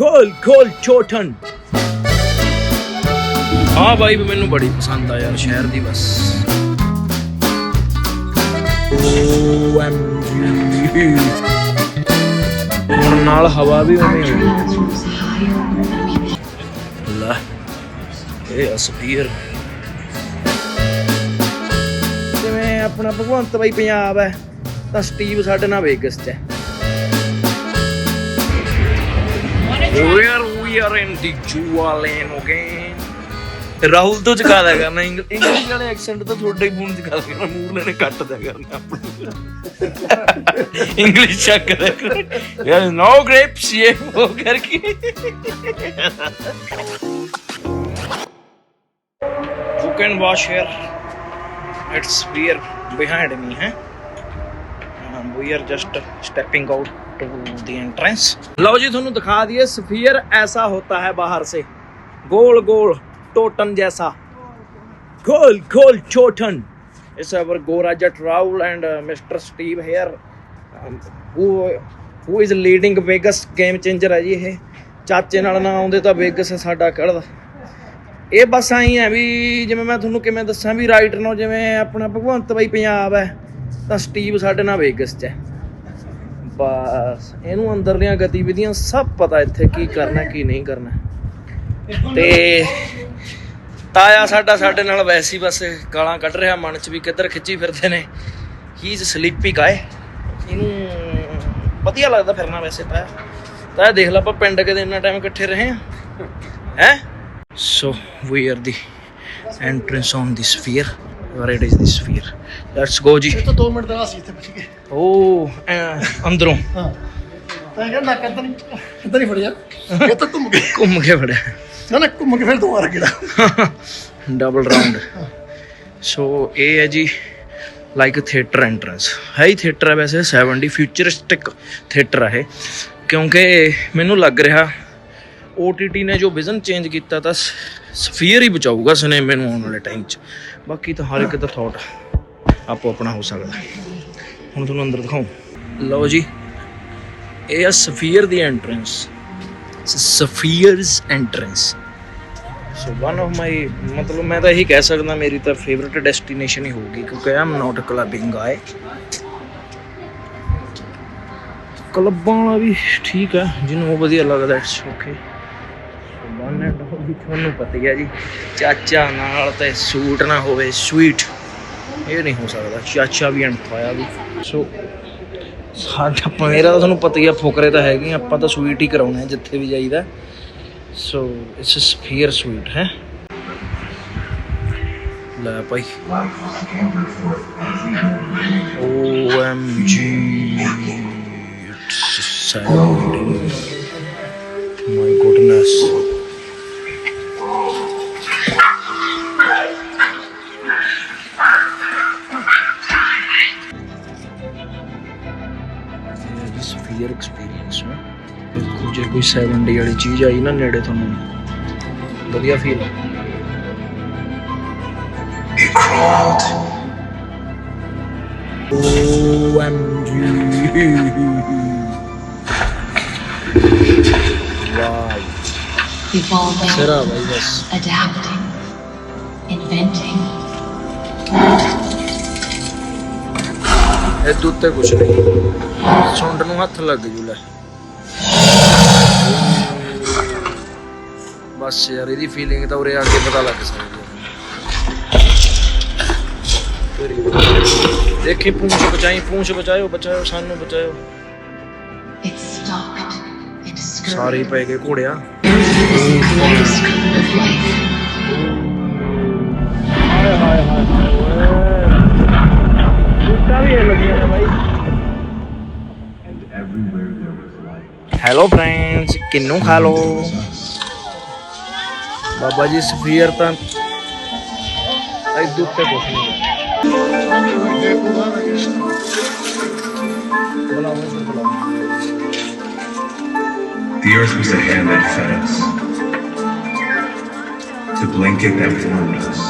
ਖੋਲ ਖੋਲ ਛੋਟਨ ਹਾਂ ਬਾਈ ਮੈਨੂੰ ਬੜੀ ਪਸੰਦ ਆ ਯਾਰ ਸ਼ਹਿਰ ਦੀ ਬਸ। ਹੁਣ ਨਾਲ ਹਵਾ ਵੀ ਉਵੇਂ ਹੋ ਗਈ ਲੈ ਇਹ ਅਸਪੀਅਰ ਜਿਵੇਂ ਆਪਣਾ ਭਗਵੰਤ ਬਾਈ ਪੰਜਾਬ ਹੈ ਤਾਂ ਸਟੀਵ ਸਾਡੇ ਨਾਲ ਵੇਗਸ ਚ ਹੈ। Where we are in the Jualan again. Rahul ਤੋਂ ਚਕਾ ਦਿਆ ਕਰਨਾ ਇੰਗ- ਇੰਗਲਿਸ਼ ਵਾਲੇ ਐਕਸੈਂਟ ਤਾਂ ਤੁਹਾਡੇ ਹੀ ਮੂੰਹ ਚਕਾ ਦਿਆ ਕਰਨਾ ਮੂੰਹ ਨੇ ਕੱਟ ਦਿਆ ਕਰਨਾ ਆਪਣਾ। ਇੰਗਲਿਸ਼ ਚੱਕ ਦਿਆ ਕਰ। ਯਾਰ ਨੋ ਗ੍ਰੇਪਸ ਇਹ ਉਹ ਕਰਕੇ। You can wash here. It's we are behind me we are just stepping out to the entrance ਲਓ ਜੀ, ਤੁਹਾਨੂੰ ਦਿਖਾ ਦਈਏ, ਸਫੀਅਰ ਐਸਾ ਹੁੰਦਾ ਹੈ ਬਾਹਰ ਸੇ। गोल गोल टोटन जैसा गोल गोल टोटन it's our गोराजट Rahul and mister Steve here who is leading Vegas game changer ਹੈ ਜੀ ਇਹ। ਚਾਚੇ ਨਾਲ ਨਾ ਆਉਂਦੇ ਤਾਂ ਵੇਗਸ ਸਾਡਾ ਕੱਢਦਾ। ਇਹ ਬਸ ਆਈ ਹੈ ਵੀ ਜਿਵੇਂ ਮੈਂ ਤੁਹਾਨੂੰ ਕਿਵੇਂ ਦੱਸਾਂ ਵੀ ਰਾਈਟਰ ਨੂੰ, ਜਿਵੇਂ ਆਪਣਾ ਭਗਵੰਤ ਬਾਈ ਪੰਜਾਬ ਹੈ। ਤਾਂ ਸਟੀਵ ਸਾਡੇ ਨਾਲ ਵੇਗਸ 'ਚ ਹੈ। ਬਸ, ਇਹਨੂੰ ਅੰਦਰਲੀਆਂ ਗਤੀਵਿਧੀਆਂ ਸਭ ਪਤਾ ਇੱਥੇ ਕੀ ਕਰਨਾ, ਕੀ ਨਹੀਂ ਕਰਨਾ। ਤੇ ਤਾਇਆ ਸਾਡਾ ਸਾਡੇ ਨਾਲ ਵੈਸੀ ਬਸ ਗਾਲਾਂ ਕੱਢ ਰਿਹਾ, ਮਨ 'ਚ ਵੀ ਕਿੱਧਰ ਖਿੱਚੀ ਫਿਰਦੇ ਨੇ। ਹੀ ਇਜ਼ ਸਲੀਪੀ ਗਾਏ ਇਹਨੂੰ ਵਧੀਆ ਲੱਗਦਾ ਫਿਰਨਾ ਵੈਸੇ ਤਾਇਆ। ਤਾਇਆ, ਦੇਖ ਲਾ ਆਪਾਂ ਪਿੰਡ ਕਦੇ ਇੰਨਾ ਟਾਈਮ ਇਕੱਠੇ ਰਹੇ ਆ ਹੈ? So, we are the entrance on the sphere. It is the sphere. Let's go ਜੀ ਇਹ ਤਾਂ 2 ਮਿੰਟ ਦਾ ਸੀ ਇੱਥੇ ਕੇ। ਉਹ ਅਹ, ਅੰਦਰੋਂ। ਹਾਂ। ਤਾਂ ਇਹ ਨਾ ਕਿੱਦਾਂ ਨਹੀਂ ਕਿੱਦਾਂ ਨਹੀਂ ਫੜਿਆ। ਇਹ ਤਾਂ ਘੁੰਮ ਕੇ ਘੁੰਮ ਕੇ ਫੜਿਆ। ਨਾ ਨਾ ਘੁੰਮ ਕੇ ਫਿਰ ਦੁਬਾਰਾ ਕਿਹੜਾ? ਡਬਲ ਰਾਉਂਡ ਸੋ ਇਹ ਹੈ ਜੀ ਲਾਈਕ ਥੀਏਟਰ ਐਂਟਰੈਂਸ ਹੈ ਹੀ ਥੀਏਟਰ ਹੈ ਵੈਸੇ 70 ਫਿਊਚਰਿਸਟਿਕ ਥੀਏਟਰ ਹੈ ਕਿਉਂਕਿ ਮੈਨੂੰ ਲੱਗ ਰਿਹਾ OTT ਨੇ ਜੋ ਵਿਜ਼ਨ ਚੇਂਜ ਕੀਤਾ ਤਾਂ ਸਫੀਅਰ ਹੀ ਬਚਾਊਗਾ ਸਿਨੇਮੇ ਨੂੰ ਆਉਣ ਵਾਲੇ ਟਾਈਮ 'ਚ। ਬਾਕੀ ਤਾਂ ਹਰ ਇੱਕ ਦਾ ਥਾਟ ਆਪੋ ਆਪਣਾ ਹੋ ਸਕਦਾ। ਹੁਣ ਤੁਹਾਨੂੰ ਅੰਦਰ ਦਿਖਾਉਂ। ਲਓ ਜੀ, ਇਹ ਆ sphere the entrance Sphere's entrance so one of my ਮਤਲਬ ਮੈਂ ਤਾਂ ਇਹੀ ਕਹਿ ਸਕਦਾ, ਮੇਰੀ ਤਾਂ ਫੇਵਰਿਟ ਡੈਸਟੀਨੇਸ਼ਨ ਹੀ ਹੋਊਗੀ, ਕਿਉਂਕਿ ਆਮ ਨਾਟ ਅ ਕਲੱਬਿੰਗ ਗਾਏ ਕਲੱਬਾਂ ਵਾਲਾ ਵੀ ਠੀਕ ਹੈ, ਜਿਹਨੂੰ ਉਹ ਵਧੀਆ ਲੱਗਦਾ ਇਟਸ ਓਕੇ ਤੁਹਾਨੂੰ ਪਤਾ ਹੀ ਹੈ ਜੀ, ਚਾਚਾ ਨਾਲ ਤੇ ਸੂਟ ਨਾ ਹੋਵੇ ਸਵੀਟ ਇਹ ਨਹੀਂ ਹੋ ਸਕਦਾ, ਚਾਚਾ ਵੀ ਅਣਖਾਇਆ ਵੀ। ਸੋ ਸਾਡਾ ਮੇਰਾ ਤਾਂ ਤੁਹਾਨੂੰ ਪਤਾ ਹੀ ਆ, ਫੁਕਰੇ ਤਾਂ ਹੈਗੇ ਆਪਾਂ ਤਾਂ ਸਵੀਟ ਹੀ ਕਰਾਉਣਾ ਹੈ ਜਿੱਥੇ ਵੀ ਜਾਈਦਾ। So it's a sphere sweet ਹੈ? ਲੈ ਭਾਈ। OMG it's sounding my ਚੀਜ਼ ਆਈ ਨਾ ਨੇੜੇ ਤੁਹਾਨੂੰ। ਵਧੀਆ ਫੀਲ adapting, inventing. ਇਹ ਦੁੱਤੇ ਕੁਛ ਨਹੀਂ। ਸੁੰਡ ਨੂੰ ਹੱਥ ਲੱਗ ਜੂ ਲੈ। ਬਸ ਯਾਰ ਇਹਦੀ ਫੀਲਿੰਗ ਤਾਂ ਉਰੇ ਆ ਕੇ ਪਤਾ ਲੱਗ ਸਕਦੀ ਹੈ ਦੇਖੀ ਪੂੰਛ ਬਚਾਈ ਪੂੰਛ ਬਚਾਇਓ ਬਚਾਇਓ ਸਾਨੂੰ ਬਚਾਇਓ। ਸਾਰੇ ਹੀ scurried, ਪੈ ਗਏ ਘੋੜਿਆ। The greatest scoop of life. ਹਾਏ ਹਾਏ ਹਾਏ ਕੁੱਤਾ ਵੀ ਲੱਗਿਆ ਨਾ ਬਾਈ ਹੈਲੋ ਫਰੈਂਡਸ ਕਿੰਨੂ ਖਾ ਲੋ ਬਾਬਾ ਜੀ ਸਫੀਅਰ ਤਾਂ ਇਦੋਂ ਉੱਤੇ ਕੁਛ ਨਹੀਂ ਹੈ ਬੁਲਾਓ ਇੱਧਰ ਬੁਲਾਓ The earth was the hand that fed us, the blanket that warmed us,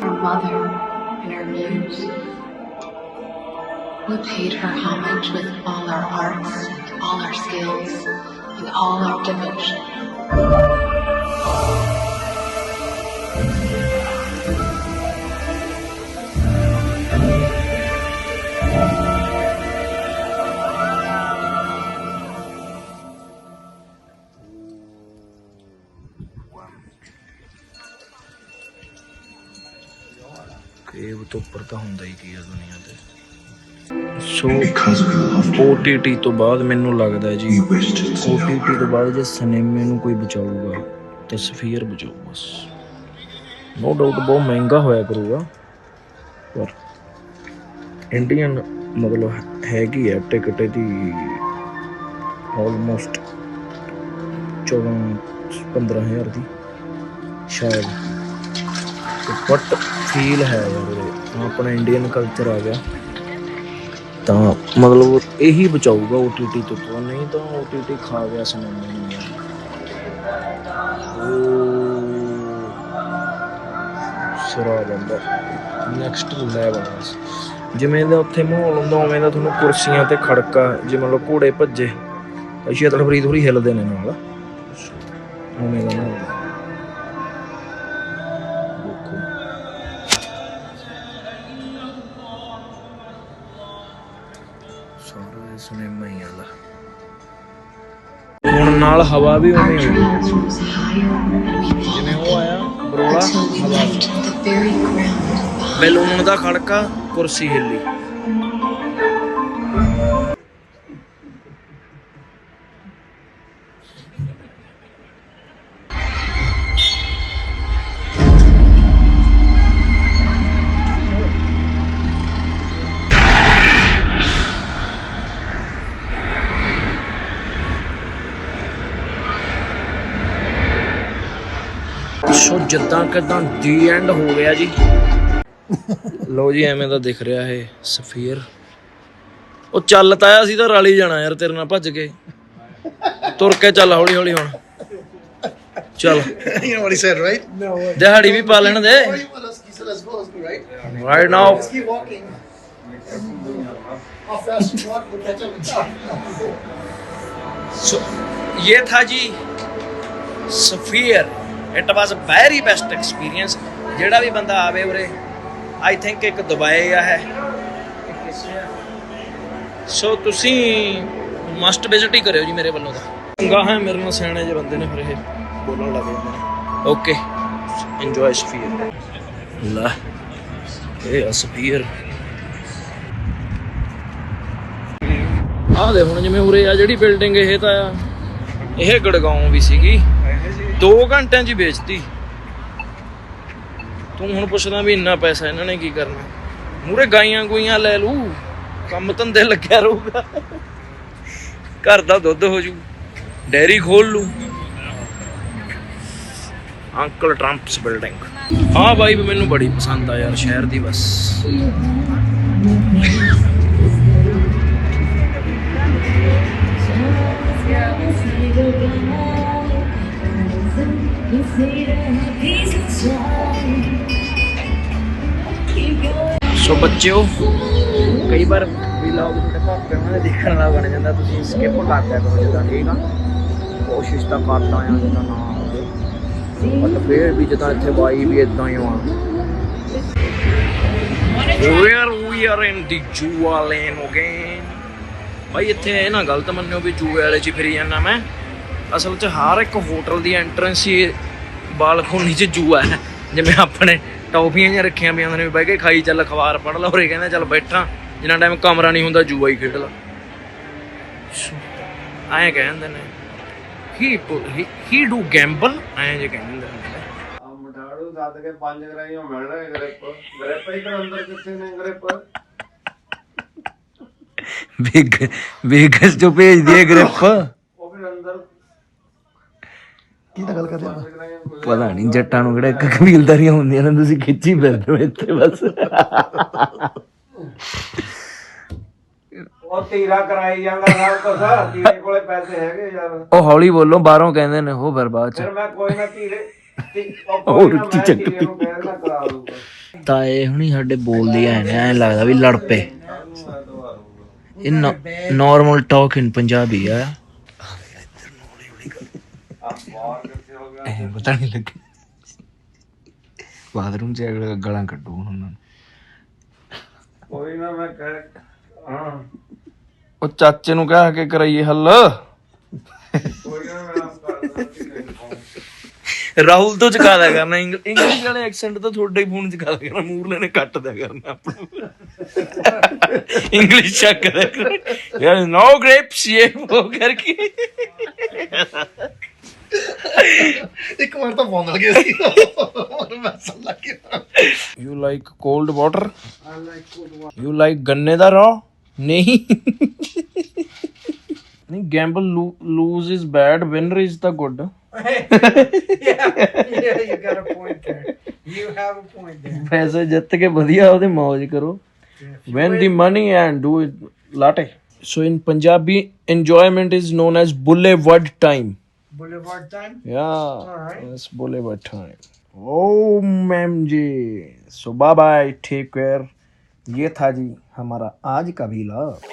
Our mother and our muse. We paid her homage with all our arts, all our skills, with all our devotion. Cave ਤੋਂ ਉੱਪਰ ਤਾਂ ਹੁੰਦਾ ਹੀ ਕੀ ਆ ਦੁਨੀਆ ਤੇ। ਸੋ OTT ਤੋਂ ਬਾਅਦ ਮੈਨੂੰ ਲੱਗਦਾ ਜੀ OTT ਤੋਂ. ਬਾਅਦ ਜੇ ਸਿਨੇਮੇ ਨੂੰ ਕੋਈ ਬਚਾਊਗਾ ਤਾਂ ਸਫੀਅਰ ਬਚਾਊ ਬਸ। ਨੋ ਡਾਊਟ ਬਹੁਤ ਮਹਿੰਗਾ ਹੋਇਆ ਕਰੂਗਾ ਪਰ ਇੰਡੀਅਨ ਮਤਲਬ ਹੈਗੀ ਹੈ ਟਿਕਟ ਦੀ ਆਲਮੋਸਟ 14 15000 ਦੀ ਸ਼ਾਇਦ। ਬਟ ਫੀਲ ਹੈ ਯਾਰ ਉਹਦੇ ਆਪਣਾ ਇੰਡੀਅਨ ਕਲਚਰ ਆ ਗਿਆ। ਤਾਂ ਮਤਲਬ ਇਹੀ ਬਚਾਊਗਾ OTT ਤੋਂ ਤਾਂ। ਨਹੀਂ ਤਾਂ OTT ਖਾ ਗਿਆ ਸਿਨੇਮੇ ਨੂੰ ਸਿਰਾ ਬੰਦਾ ਨੈਕਸਟ ਲੈਵਲ ਜਿਵੇਂ ਦਾ ਉੱਥੇ ਮਾਹੌਲ ਹੁੰਦਾ, ਉਵੇਂ ਦਾ ਤੁਹਾਨੂੰ ਕੁਰਸੀਆਂ ਤੇ ਖੜਕਾ ਜਿਵੇਂ ਲੋ ਘੋੜੇ ਭੱਜੇ ਅਸ਼ੀਆ ਤੜਫਰੀ ਥੋੜੀ ਹਿੱਲਦੇ ਨੇ ਨਾਲ। ਉਵੇਂ ਦਾ ਮਾਹੌਲ। ਸਾਰਾ ਸਿਨੇਮਾ ਹੀ ਆਲਾ ਹੁਣ ਨਾਲ ਹਵਾ ਵੀ ਉਵੇਂ we ਜਿਵੇਂ ਉਹ ਆਇਆ ਬਰੋਲਾ ਹਵਾ. ਬੈਲੂਨ ਦਾ ਖੜਕਾ ਕੁਰਸੀ ਹਿੱਲੀ ਸੋ ਜਿੱਦਾਂ ਕਿਦਾਂ ਦੀ ਐਂਡ ਹੋ ਗਿਆ ਜੀ ਲੋ ਜੀ ਐਵੇਂ ਦਾ ਦਿਖ ਰਿਹਾ ਇਹ ਸਫੀਅਰ ਉਹ ਚੱਲ ਤਾਇਆ ਸੀ ਤਾਂ ਰਲ ਹੀ ਜਾਣਾ ਯਾਰ ਤੇਰੇ ਨਾਲ ਭੱਜ ਕੇ ਤੁਰ ਕੇ ਚੱਲ ਹੌਲੀ ਹੌਲੀ ਹੁਣ ਚੱਲ you know what he said, right? No. ਦਿਹਾੜੀ ਵੀ ਪਾ ਲੈਣ ਦੇ? Right now Let's keep walking. How fast you walk, we'll catch up with you. So ਇਹ ਥਾ ਜੀ Sphere it was very best experience ਜਿਹੜਾ ਵੀ ਬੰਦਾ ਆਵੇ ਉਰੇ ਆਈ ਥਿੰਕ ਇੱਕ ਦੁਬਈ ਆ ਹੈ। ਸੋ ਤੁਸੀਂ ਮਸਟ ਵਿਜ਼ਿਟ ਹੀ ਕਰਿਓ ਜੀ ਮੇਰੇ ਵੱਲੋਂ ਤਾਂ। ਚੰਗਾ ਹੈ ਮੇਰੇ ਨਾਲ ਸਿਆਣੇ ਜਿਹੇ ਬੰਦੇ ਨੇ ਫਿਰ ਇਹ। ਬੋਲਣ ਲੱਗ ਨੇ। ਓਕੇ ਇੰਜੋਏ ਸਫੀਅਰ ਲੈ ਇਹ ਆ ਸਫੀਅਰ ਆਹ ਦੇ ਹੁਣ ਜਿਵੇਂ ਉਰੇ ਆ ਜਿਹੜੀ ਬਿਲਡਿੰਗ ਇਹ ਤਾਂ ਆ ਇਹ ਗੜਗਾਉਂ ਵੀ ਸੀਗੀ। 2 ਘੰਟਿਆਂ 'ਚ ਹੀ ਵੇਚਤੀ। ਤੂੰ ਹੁਣ ਪੁੱਛਦਾ ਵੀ ਇੰਨਾ ਪੈਸਾ ਇਹਨਾਂ ਨੇ ਕੀ ਕਰਨਾ? ਮੂਰੇ ਗਾਈਆਂ ਗੁਈਆਂ ਲੈ ਲੂ ਕੰਮ ਧੰਦੇ ਲੱਗਿਆ ਰਹੂਗਾ। ਘਰ ਦਾ ਦੁੱਧ ਹੋ ਜੂ, ਡੈਰੀ ਖੋਲ ਲੂ ਅੰਕਲ ਟਰੰਪਸ ਬਿਲਡਿੰਗ। ਆਹ ਵਾਈਬ ਮੈਨੂੰ ਬੜੀ ਪਸੰਦ ਆ ਯਾਰ, ਸ਼ਹਿਰ ਦੀ ਬਸ। ਬੱਚਿਓ। ਕਈ ਵਾਰ ਵਲੌਗ ਤੁਹਾਡੇ ਪਾਪੇ ਉਹਨਾਂ ਦੇ ਦੇਖਣ ਵਾਲਾ ਬਣ ਜਾਂਦਾ ਤੁਸੀਂ ਸਕਿਪ ਕਰ ਦਿਆ ਕਰੋ ਜਿੱਦਾਂ ਠੀਕ ਆ। ਕੋਸ਼ਿਸ਼ ਤਾਂ ਕਰਦਾ ਆ ਜਿੱਦਾਂ ਨਾ ਹੋਵੇ। ਬਟ ਫੇਰ ਵੀ ਜਿੱਦਾਂ ਇੱਥੇ ਵਾਈ ਵੀ ਇਦਾਂ ਹੀ ਆ। Where we are in the Jua lane again ਭਾਈ ਇੱਥੇ ਇਹ ਨਾ ਗਲਤ ਮੰਨਿਓ ਵੀ ਜੂਏ ਵਾਲੇ ਚ ਫਿਰੀ ਜਾਂਦਾ ਮੈਂ। ਅਸਲ 'ਚ ਹਰ ਇੱਕ ਹੋਟਲ ਦੀ ਐਂਟਰੈਂਸ ਹੀ ਬਾਲਕੋਨੀ 'ਚ ਜੂਆ ਹੈ ਜਿਵੇਂ ਆਪਣੇ ਟੌਫੀਆਂ ਜਿਹੀਆਂ ਰੱਖੀਆਂ ਪਈਆਂ ਹੁੰਦੀਆਂ ਨੇ ਬਹਿ ਕੇ ਖਾਈ ਚੱਲ ਅਖਬਾਰ ਪੜ੍ਹ ਲਾ ਹੋਰੇ ਕਹਿੰਦਾ ਚੱਲ ਬੈਠਾ। ਜਿੰਨਾ ਟਾਈਮ ਕਮਰਾ ਨਹੀਂ ਹੁੰਦਾ ਜੂਆ ਹੀ ਖੇਡ ਲਾ। ਐਂ ਕਹਿੰਦੇ ਨੇ। ਹੀ ਹੀ ਡੂ ਗੈਂਬਲ ਐਂ ਜੇ ਕਹਿੰਦੇ ਹੁੰਦੇ ਨੇ। ਆ ਮਟਾੜੂ ਦੱਦ ਕੇ ਪੰਜ ਗਰਾਈਆਂ ਮਿਲਣਾ ਗ੍ਰਿਪ। ਗ੍ਰਿਪ ਇਧਰ ਅੰਦਰ ਕਿੱਥੇ ਨੇ ਗ੍ਰਿਪ। ਵੇਗ ਵੇਗਸ ਤੋਂ ਭੇਜ ਦਿਏ ਗ੍ਰਿਪ। ਕੀ ਤਾਂ ਗੱਲ ਕਰ ਰਿਹਾ ਵਾ ਗਰਾਈਆਂ ਪਤਾ ਨਹੀਂ ਜੱਟਾਂ ਨੂੰ ਕਿਹੜਾ ਇੱਕ ਕਬੀਲਦਾਰੀਆਂ ਹੁੰਦੀਆਂ ਨੇ ਤੁਸੀਂ ਖਿੱਚੀ ਫਿਰਦੇ ਹੋ ਇੱਥੇ ਬਸ। ਉਹ ਤੀਰਾ ਕਰਾਈ ਜਾਂਦਾ ਸਭ ਕੁਛ ਤੀਰੇ ਕੋਲੇ ਪੈਸੇ ਹੈਗੇ ਯਾਰ। ਉਹ ਹੌਲੀ ਬੋਲੋ ਬਾਹਰੋਂ ਕਹਿੰਦੇ ਨੇ ਉਹ ਫਿਰ ਬਾਅਦ ਚ। ਫਿਰ ਮੈਂ ਕੋਈ ਨਾ ਤੀਰੇ ਤੀ- ਉਹ ਹੋਰ ਕੀ ਤਾਂ ਇਹ ਹੁਣੀ ਸਾਡੇ ਬੋਲਦੇ ਐ ਨੇ ਐ ਲੱਗਦਾ ਵੀ ਲੜ ਪਏ। ਇਹ ਨਾਰਮਲ ਟਾਕ ਇਨ ਪੰਜਾਬੀ ਆ। ਪਤਾ ਨਹੀਂ ਲੱਗੇ। ਬਾਥਰੂਮ 'ਚ ਅਗਲਾ ਗਾਲਾਂ ਕੱਢੂ ਹੁਣ ਉਹਨਾਂ ਨੂੰ। ਕੋਈ ਨਾ ਮੈਂ ਕਹਿ ਹਾਂ। ਉਹ ਚਾਚੇ ਨੂੰ ਕਹਿ ਕੇ ਕਰਾਈਏ ਹੱਲ। ਕੋਈ ਨਾ ਮੈਂ ਆਪ ਕਰ ਦਾਂ ਫੋਨ ਰਾਹੁਲ ਤੋਂ ਚਕਾ ਦਿਆ ਕਰਨਾ। ਇੰਗ- ਇੰਗਲਿਸ਼ ਵਾਲੇ ਐਕਸੈਂਟ ਤਾਂ ਤੁਹਾਡੇ ਹੀ ਫੋਨ ਚਕਾ ਦਿਆ ਕਰਨਾ। ਮੂਰਲੇ ਨੇ ਕੱਟ ਦਿਆ ਕਰਨਾ ਆਪਣਾ। ਇੰਗਲਿਸ਼ ਚੱਕ ਦਿਆ ਕਰ ਯਾਰ ਨੋ ਗ੍ਰੇਪਸ ਇਹ ਉਹ ਕਰਕੇ। ਇੱਕ ਵਾਰ ਤਾਂ ਬੋਂਦਲ ਗਿਆ ਸੀ ਹੋਰ ਮੈਂ ਸੱਲਾ ਗਿਆ you like cold water you like ਗੰਨੇ ਦਾ ਰਾ ਨਹੀਂ ਨਹੀਂ gamble lose is bad winner is the good yeah, you got a point there. You have a point there. ਪੈਸੇ ਜਿੱਤ ਕੇ ਵਧੀਆ ਉਹਦੇ ਮौज ਕਰੋ win the money and do it latte so in punjabi enjoyment is known as boulevard time Boulevard time. yeah Alright. It's boulevard time oh ma'am ji so bye bye take care ये था जी हमारा आज का vlog